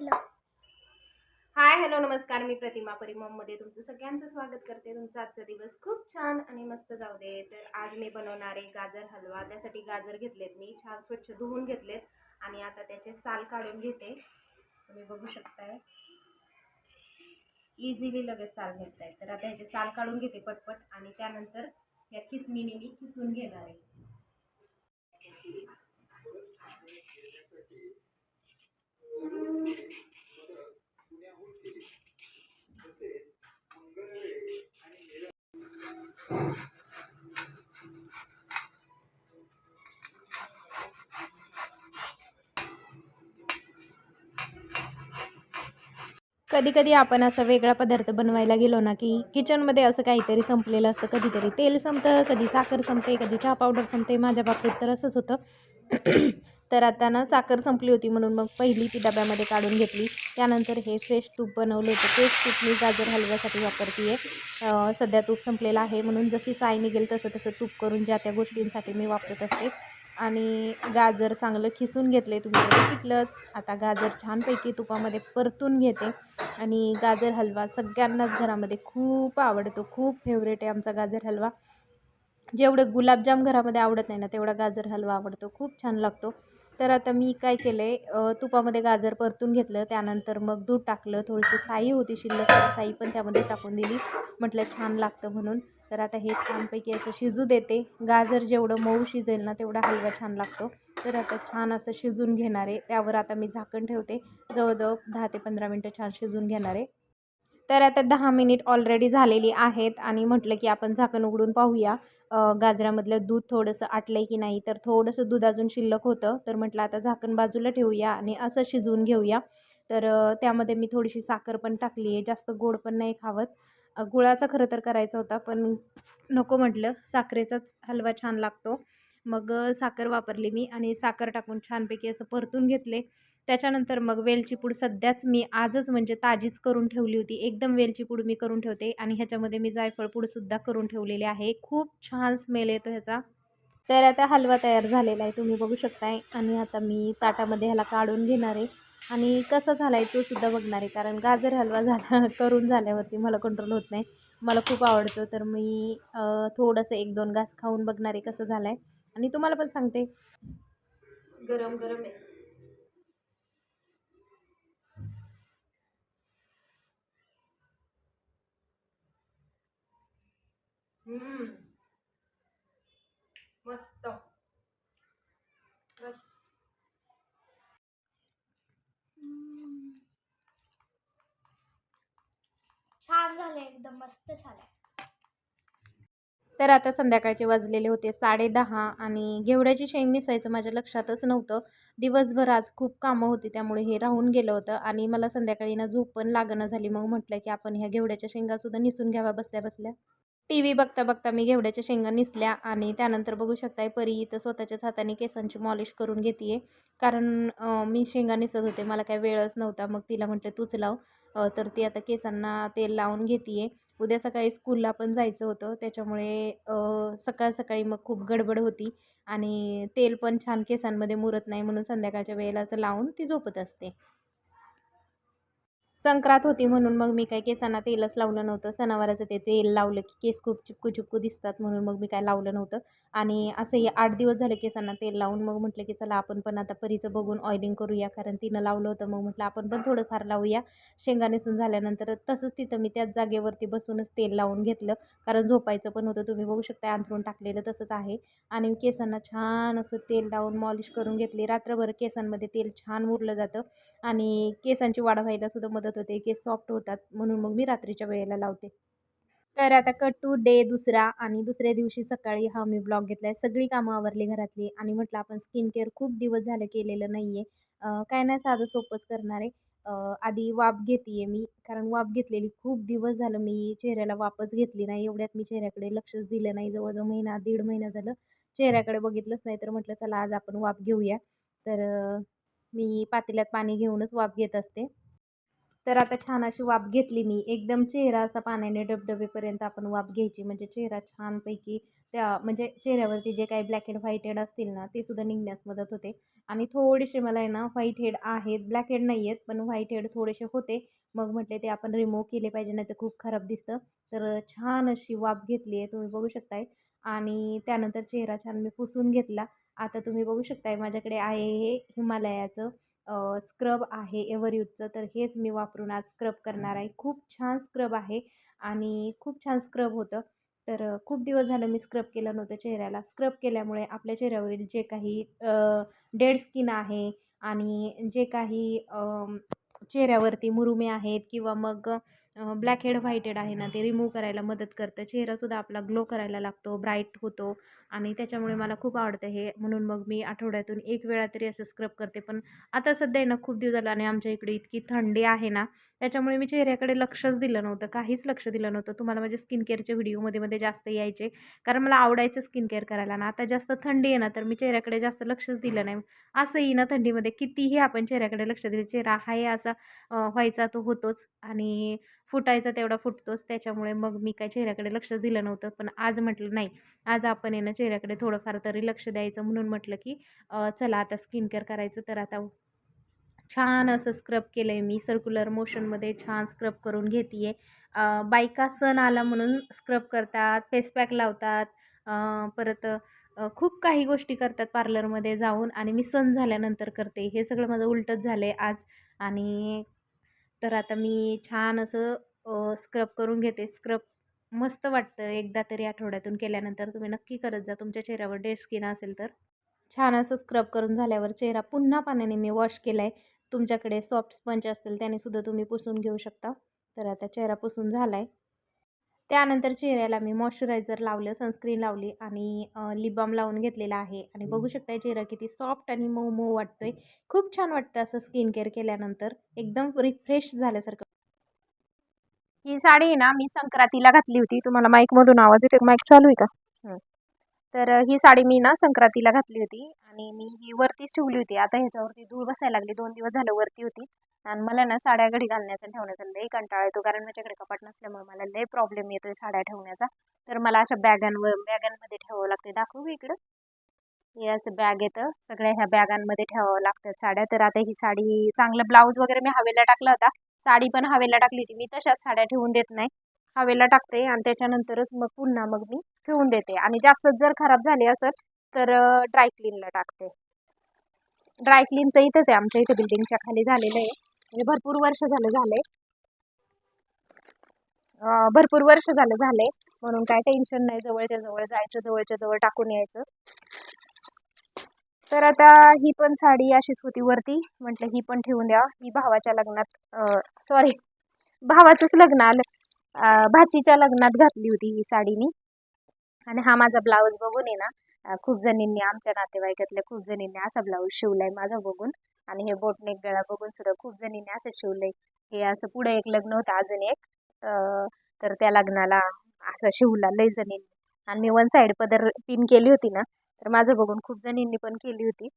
केलं. Hi hello नमस्कार. मी प्रतिमा परिमममध्ये तुमचं सगळ्यांचं स्वागत करते. तुमचा आजचा दिवस खूप छान आणि मस्त जाऊ दे. तर आज मी बनवणारे गाजर हलवा. त्यासाठी गाजर घेतलेत मी. छान स्वच्छ धुवून घेतलेत. आणि आता त्याचे साल काढून घेते. तुम्ही बघू शकताय. इझिली लगेच साल घेत आहे तर आता ह्याचे साल काढून घेते पटपट. आणि त्यानंतर या खिसणीने मी खिसून घेणार आहे. कधी कधी आपण असा वेगळा पदार्थ बनवायला गेलो ना की किचनमध्ये असं काहीतरी संपलेलं असतं. कधीतरी तेल संपतं कधी साखर संपते कधी चहा पावडर संपते. माझ्या बाबतीत तर असंच होतं. तर आता ना साखर संपली होती म्हणून मग पहिली ती डब्यामध्ये काढून घेतली. त्यानंतर हे फ्रेश तूप बनवलं होतं. तेच तूप मी गाजर हलव्यासाठी वापरते आहे सध्या तूप संपलेलं आहे म्हणून जशी साय निघेल तसं तसं तूप करून ज्या त्या गोष्टींसाठी मी वापरत असते. आणि गाजर चांगलं खिसून घेतले तुम्ही बघितलंच आता गाजर छानपैकी तुपामध्ये परतून घेते. आणि गाजर हलवा सगळ्यांनाच घरामध्ये खूप आवडतो. खूप फेवरेट आहे आमचा गाजर हलवा. जेवढं गुलाबजाम घरामध्ये आवडत नाही ना तेवढा गाजर हलवा आवडतो. खूप छान लागतो. तर आता मी काय केलं आहे तुपामध्ये गाजर परतून घेतलं त्यानंतर मग दूध टाकलं थोडीशी साई होती शिल्लक साई पण त्यामध्ये टाकून दिली म्हटलं छान लागतं म्हणून. तर आता हे छानपैकी असं शिजू देते. गाजर जेवढं मऊ शिजेल ना तेवढा हलवा छान लागतो. तर आता छान असं शिजून घेणार आहे. त्यावर आता मी झाकण ठेवते. जवळजवळ दहा ते पंधरा मिनटं छान शिजून घेणार आहे. तर आता दहा मिनिट ऑलरेडी झालेली आहेत आणि म्हटलं की आपण झाकण उघडून पाहूया. गाजरामधलं दूध थोडंसं आटलं आहे की नाही तर थोडंसं दूध अजून शिल्लक होतं. तर म्हटलं आता झाकण बाजूला ठेवूया आणि असं शिजवून घेऊया. तर त्यामध्ये मी थोडीशी साखर पण टाकली आहे जास्त गोड पण नाही खावत. गुळाचा खरं तर करायचा होता पण नको म्हटलं साखरेचाच हलवा छान लागतो. मग साखर वापरली मी आणि साखर टाकून छानपैकी असं परतून घेतले. त्याच्यानंतर मग वेलची पूड सध्याच मी आजच म्हणजे ताजीच करून ठेवली होती. एकदम वेलची पूड मी करून ठेवते आणि ह्याच्यामध्ये मी जायफळ पूडसुद्धा करून ठेवलेली आहे. खूप छान स्मेल येतो ह्याचा. तर आता हलवा तयार झालेला आहे. तुम्ही बघू शकताय. आणि आता मी ताटामध्ये ह्याला काढून घेणार आहे. आणि कसा झाला आहे तो सुद्धा बघणार आहे. कारण गाजर हलवा झाला करून झाल्यावरती मला कंट्रोल होत नाही. मला खूप आवडतो. तर मी थोडंसं एक दोन घास खाऊन बघणार आहे कसं झालं आहे आणि तुम्हाला पण सांगते. गरम गरम आहे. मस्त. बस. छान झालं एकदम मस्त झालं तर आता संध्याकाळचे वाजलेले होते साडे दहा आणि घेवड्याची शेंग निसायचं माझ्या लक्षातच नव्हतं. दिवसभर आज खूप कामं होती त्यामुळे हे राहून गेलं होतं आणि मला संध्याकाळी ना झोप पण लागणं झाली. मग म्हटलं की आपण ह्या घेवड्याच्या शेंगासुद्धा निसून घ्यावा बसल्या बसल्या. टी व्ही बघता बघता मी घेवड्याच्या शेंगा निसल्या आणि त्यानंतर बघू शकताय परी इथं स्वतःच्याच हाताने केसांची मॉलिश करून घेते कारण मी शेंगा निसत होते मला काही वेळच नव्हता. मग तिला म्हटलं तूच लाव. तर ती आता केसांना तेल लावून घेते उद्या सकाळी स्कूलला पण जायचं होतं. त्याच्यामुळे सकाळ सकाळी मग खूप गडबड होती आणि तेल पण छान केसांमध्ये मुरत नाही म्हणून संध्याकाळच्या वेळेला असं लावून ती झोपत असते. संक्रांत होती म्हणून मग मी काही केसांना तेलच लावलं नव्हतं. सणावाराचं ते तेल लावलं की केस खूप चिपकू चिपकू दिसतात म्हणून मग मी काय लावलं नव्हतं. आणि असंही आठ दिवस झाले केसांना तेल लावून. मग म्हटलं की चला आपण पण आता परीचं बघून ऑइलिंग करूया कारण तिनं लावलं होतं. मग म्हटलं आपण पण थोडंफार लावूया. शेंगा नेसून झाल्यानंतर तसंच तिथं मी त्याच जागेवरती बसूनच तेल लावून घेतलं. कारण झोपायचं पण होतं. तुम्ही बघू शकता अंथरून टाकलेलं तसंच आहे. आणि केसांना छान असं तेल लावून मॉलिश करून घेतली. रात्रभर केसांमध्ये तेल छान उरलं जातं. आणि केसांची वाढ व्हायला सुद्धा मदत होते केस सॉफ्ट होतात म्हणून मग मी रात्रीच्या वेळेला लावते. तर आता कट टू डे दुसरा आणि दुसऱ्या दिवशी सकाळी हा मी ब्लॉग घेतला आहे सगळी कामं आवरली घरातली आणि म्हटलं आपण स्किन केअर खूप दिवस झालं केलेलं नाही आहे काय नाही साधं सोपंच करणार आहे. आधी वाफ घेते आहे मी कारण वाफ घेतलेली खूप दिवस झालं मी चेहऱ्याला वापच घेतली नाही. एवढ्यात मी चेहऱ्याकडे लक्षच दिलं नाही. जवळजवळ महिना दीड महिना झालं चेहऱ्याकडे बघितलंच नाही. तर म्हटलं चला आज आपण वाफ घेऊया. तर मी पातेल्यात पाणी घेऊनच वाफ घेत असते. तर आता छान अशी वाफ घेतली मी. एकदम चेहरा असा पाण्याने डबडबेपर्यंत आपण वाफ घ्यायची. म्हणजे चेहरा छानपैकी त्या म्हणजे चेहऱ्यावरती जे काही ब्लॅक हेड व्हाईट हेड असतील ना ते सुद्धा निघण्यास मदत होते. आणि थोडेसे मला आहे ना व्हाईट हेड आहेत. ब्लॅक हेड नाही आहेत पण व्हाईट हेड थोडेसे होते. मग म्हटले ते आपण रिमूव्ह केले पाहिजे नाही तर खूप खराब दिसतं. तर छान अशी वाफ घेतली आहे तुम्ही बघू शकताय. आणि त्यानंतर चेहरा छान मी पुसून घेतला. आता तुम्ही बघू शकताय माझ्याकडे आहे हे हिमालयाचं स्क्रब आहे एव्हरयूजचं तर हेच मी वापरून आज स्क्रब करणार आहे. खूप छान स्क्रब आहे आणि खूप छान स्क्रब होतं. तर खूप दिवस झालं मी स्क्रब केलं नव्हतं चेहऱ्याला. स्क्रब केल्यामुळे आपल्या चेहऱ्यावरील जे काही डेड स्किन आहे आणि जे काही चेहऱ्यावरती मुरुमे आहेत किंवा मग ब्लॅक हेड व्हाईट हेड आहे ना ते रिमूव्ह करायला मदत करतं. चेहरासुद्धा आपला ग्लो करायला लागतो ब्राईट होतो. आणि त्याच्यामुळे मला खूप आवडतं हे. म्हणून मग मी आठवड्यातून एक वेळा तरी असं स्क्रब करते. पण आता सध्या ना खूप दिवस झाला आणि आमच्या इकडे इतकी थंडी आहे ना त्याच्यामुळे मी चेहऱ्याकडे लक्षच दिलं नव्हतं. काहीच लक्ष दिलं नव्हतं. तुम्हाला माझे स्किन केअरचे व्हिडिओमध्ये मध्ये जास्त यायचे. कारण मला आवडायचं स्किन केअर करायला ना. आता जास्त थंडी आहे ना तर मी चेहऱ्याकडे जास्त लक्षच दिलं नाही. असंही ना थंडीमध्ये कितीही आपण चेहऱ्याकडे लक्ष दिलं चेहरा आहे असा व्हायचा तो होतोच. आणि फुटायचा तेवढा फुटतोच त्याच्यामुळे मग मी काय चेहऱ्याकडे लक्ष दिलं नव्हतं. पण आज म्हटलं नाही आज आपण आहे ना चेहऱ्याकडे थोडंफार तरी लक्ष द्यायचं म्हणून म्हटलं की चला आता स्किन केअर करायचं. तर आता छान असं स्क्रब केलं आहे मी. सर्क्युलर मोशनमध्ये छान स्क्रब करून घेते आहे बायका सण आला म्हणून स्क्रब करतात फेसपॅक लावतात. परत खूप काही गोष्टी करतात पार्लरमध्ये जाऊन आणि मी सण झाल्यानंतर करते. हे सगळं माझं उलटच झालं आहे आज आणि तर आता मी छान असं स्क्रब करून घेते. स्क्रब मस्त वाटतं एकदा तरी आठवड्यातून केल्यानंतर. तुम्ही नक्की करत जा. तुमच्या चेहऱ्यावर डेड स्किन असेल तर. छान असं स्क्रब करून झाल्यावर चेहरा पुन्हा पाण्याने मी वॉश केला आहे तुमच्याकडे सॉफ्ट स्पंज असतील त्याने सुद्धा तुम्ही पुसून घेऊ शकता. तर आता चेहरा पुसून झाला आहे त्यानंतर चेहऱ्याला मी मॉइश्चरायझर लावलं सनस्क्रीन लावली आणि लिप बाम लावून घेतलेला आहे. आणि बघू शकता चेहरा किती सॉफ्ट आणि मऊ मऊ वाटतोय. खूप छान वाटतं असं स्किन केअर केल्यानंतर. एकदम रिफ्रेश झाल्यासारखं. ही साडी ना मी संक्रांतीला घातली होती. तुम्हाला माईकमधून आवाज येतो माईक चालू आहे का. तर ही साडी मी ना संक्रांतीला घातली होती. आणि मी ही वरतीच ठेवली होती. आता ह्याच्यावरती धूळ बसायला लागली. दोन दिवस झालं वरती होती. आणि मला ना साड्या घडी घालण्याचा ठेवण्याचा लई कंटाळा येतो. कारण माझ्याकडे कपाट नसल्यामुळे मला लई प्रॉब्लेम येतोय साड्या ठेवण्याचा. तर मला अशा बॅगांवर बॅगांमध्ये ठेवावं लागते दाखवू इकडं. हे असं बॅग येतं सगळ्या ह्या बॅगांमध्ये ठेवावं लागतात साड्या. तर आता ही साडी चांगलं ब्लाऊज वगैरे मी हवेला टाकला होता. साडी पण हवेला टाकली होती. मी तशाच साड्या ठेवून देत नाही. हवेला टाकते आणि त्याच्यानंतरच मग पुन्हा मग मी ठेवून देते. आणि जास्त जर खराब झाली असेल तर ड्रायक्लीनला टाकते. ड्रायक्लीनचं इथंच आहे. आमच्या इथे बिल्डिंगच्या खाली झालेलं आहे. म्हणजे भरपूर वर्ष झालं झाले भरपूर वर्ष झालं झाले म्हणून काय टेन्शन नाही जवळच्या जवळ जायचं जवळच्या जवळ टाकून यायचं. तर आता ही पण साडी अशीच होती वरती. म्हटलं ही पण ठेवून द्या ही भावाच्या लग्नात सॉरी भावाचंच लग्न आलं. भाचीच्या लग्नात घातली होती ही साडी मी आणि हा माझा ब्लाऊज बघून आहे ना खूप जणींनी आमच्या नातेवाईकातल्या खूप जणींनी असा ब्लाऊज शिवलाय माझा बघून. आणि हे बोटनेक गळा बघून सुद्धा खूप जणींनी असं शिवलंय. हे असं पुढे एक लग्न होतं अजून एक. तर त्या लग्नाला असं शिवला लय जणींनी. आणि मी वन साईड पदर पिन केली होती ना तर माझं बघून खूप जणींनी पण केली होती.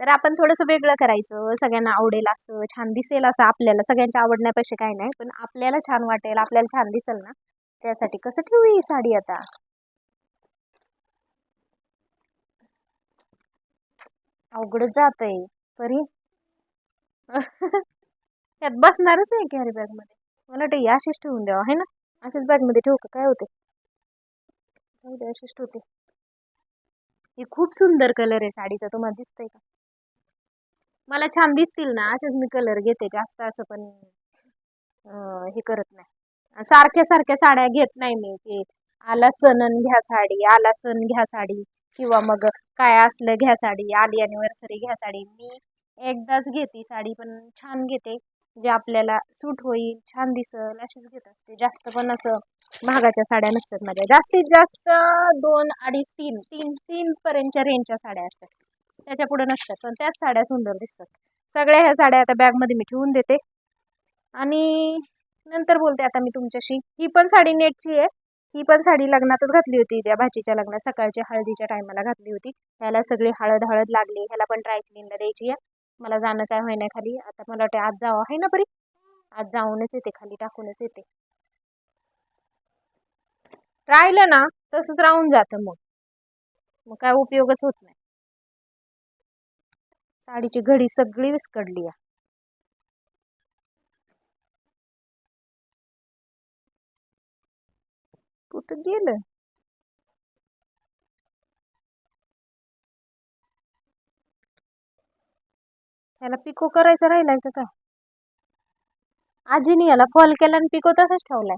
तर आपण थोडंसं वेगळं करायचं सगळ्यांना आवडेल असं छान दिसेल असं आपल्याला सगळ्यांच्या आवडण्यापेक्षा काही नाही पण आपल्याला छान वाटेल आपल्याला छान दिसेल ना. त्यासाठी कसं ठेवू ही साडी आता? अवघडच जातंय. परी त्यात बसणारच नाही कॅरी बॅगमध्ये मला वाटतं अशीच ठेवून द्यावा आहे ना? अशीच बॅगमध्ये ठेवू का? काय होते जाऊ दे अशीच ठेवते. ही खूप सुंदर कलर आहे साडीचा तुम्हाला दिसतंय का? मला छान दिसतील ना असेच मी कलर घेते जास्त असं पण हे करत नाही. सारख्या सारख्या साड्या घेत नाही मी की आला सण घ्या साडी आला सण घ्या साडी. किंवा मग काय असलं घ्या साडी आली अॅनिव्हर्सरी घ्या साडी. मी एकदाच घेते साडी पण छान घेते. जे आपल्याला सूट होईल छान दिसल अशीच घेत असते. जास्त पण असं महागाच्या साड्या नसतात माझ्या. जास्तीत जास्त दोन अडीच तीन तीन तीन पर्यंतच्या रेंजच्या साड्या असतात. त्याच्या पुढे नसतात पण त्याच साड्या सुंदर दिसतात. सगळ्या ह्या साड्या आता बॅगमध्ये मी ठेवून देते. आणि नंतर बोलते आता मी तुमच्याशी. ही पण साडी नेटची आहे. ही पण साडी लग्नातच घातली होती. त्या भाचीच्या लग्नात सकाळच्या हळदीच्या टायमाला घातली होती. ह्याला सगळी हळद हळद लागली. ह्याला पण ड्राय क्लीनला द्यायची आहे. मला जाणं काय होईना खाली. आता मला वाटतं आज जावं. आहे ना बरी आज जाऊनच येते. खाली टाकूनच येते. राहिलं ना तसंच राहून जातं मग. मग काय उपयोगच होत नाही. साडीची घडी सगळी विस्कडली आहे. कुठं गेलं? याला पिको करायचं राहिलाय का काय? आजीने याला कॉल केला आणि पिको तसंच ठेवलाय.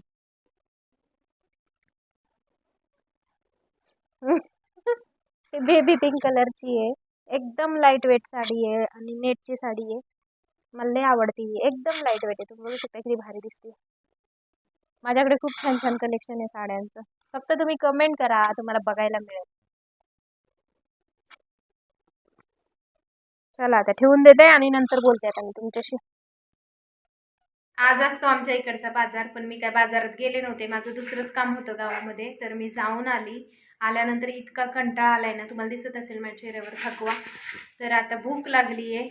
बेबी पिंक कलरची आहे. एकदम लाइट वेट साडी आहे आणि नेटची साडी आहे. मला लय आवडती. एकदम लाइट वेट आहे. तुम्ही बघू शकता किती भारी दिसते. माझ्याकडे खूप छान छान कलेक्शन आहे साड्यांचं. फक्त तुम्ही कमेंट करा तुम्हाला बघायला मिळेल. चला आता ठेवून देते आणि नंतर बोलते आता मी तुमच्याशी. आज असतो आमच्या इकडचा बाजार पण मी काय बाजारात गेले नव्हते. माझं दुसरंच काम होतं गावामध्ये तर मी जाऊन आली. आल्यानंतर इतका कंटाळा आलाय ना तुम्हाला दिसत असेल माझ्या चेहऱ्यावर थकवा. तर आता भूक लागली आहे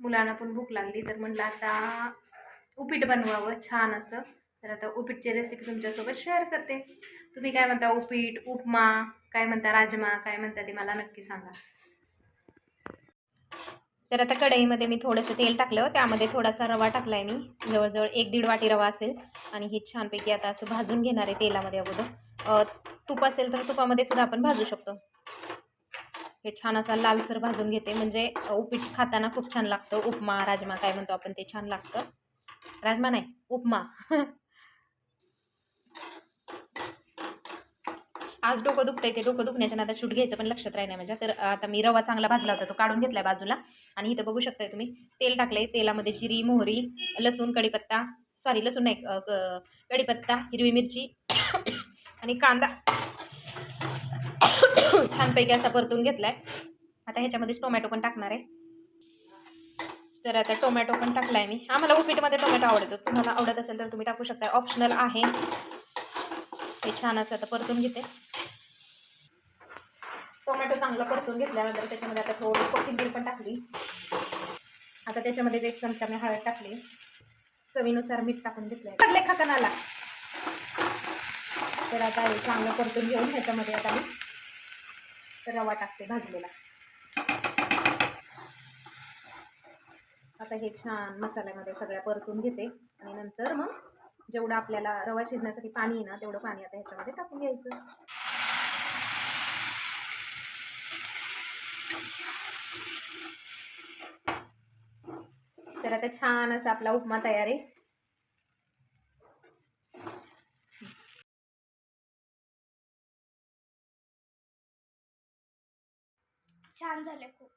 मुलांना पण भूक लागली तर म्हणलं आता उपीट बनवावं छान असं. तर आता उपीटची रेसिपी तुमच्यासोबत शेअर करते. तुम्ही काय म्हणता उपीट उपमा काय म्हणता राजमा काय म्हणता ते मला नक्की सांगा. तर आता कढईमध्ये मी थोडंसं तेल टाकलं त्यामध्ये थोडासा रवा टाकला आहे मी. जवळजवळ एक दीड वाटी रवा असेल. आणि हे छानपैकी आता असं भाजून घेणार आहे तेलामध्ये अगोदर. तूप असेल तर तुपामध्ये सुद्धा आपण भाजू शकतो. हे छान असा लालसर भाजून घेते. म्हणजे उपीट खाताना खूप छान लागतं. उपमा राजमा काय म्हणतो आपण ते छान लागतं. राजमा नाही उपमा. आज डोकं दुखतंय ते डोकं दुखण्याच्या आता शूट घ्यायचं पण लक्षात राही नाही माझ्या. तर आता मी रवा चांगला भाजला होता तो काढून घेतलाय बाजूला. आणि इथं बघू शकताय तुम्ही तेल टाकलंय तेलामध्ये जिरी मोहरी लसूण कढीपत्ता सॉरी लसूण नाही क- कढीपत्ता हिरवी मिरची आणि कांदा. छानपैकी असा परतून घेतलाय. आता ह्याच्यामध्ये टोमॅटो पण टाकणार आहे. तर आता टोमॅटो पण टाकलाय मी. आम्हाला उपीटमध्ये टोमॅटो आवडतो. तुम्हाला आवडत असेल तर तुम्ही टाकू शकता ऑप्शनल आहे. हे छान असं आता परतून घेते. टोमॅटो चांगला परतून घेतल्यानंतर त्याच्यामध्ये आता थोडी कोथिंबीर पण टाकली. आता त्याच्यामध्ये एक चमचा मी हळद टाकली. चवीनुसार मीठ टाकून घेतलं टाकले खाकणाला तर आता चांगलं परतून घेऊन ह्याच्यामध्ये आता मी रवा टाकते भाजलेला. आता हे छान मसाल्यामध्ये सगळ्या परतून घेते. आणि नंतर मग जेवढं आपल्याला रवा शिजण्यासाठी पाणी आहे ना तेवढं पाणी आता ह्याच्यामध्ये टाकून घ्यायचं. बघा तर छान असा आपला उपमा तयार आहे. छान झाले खूप.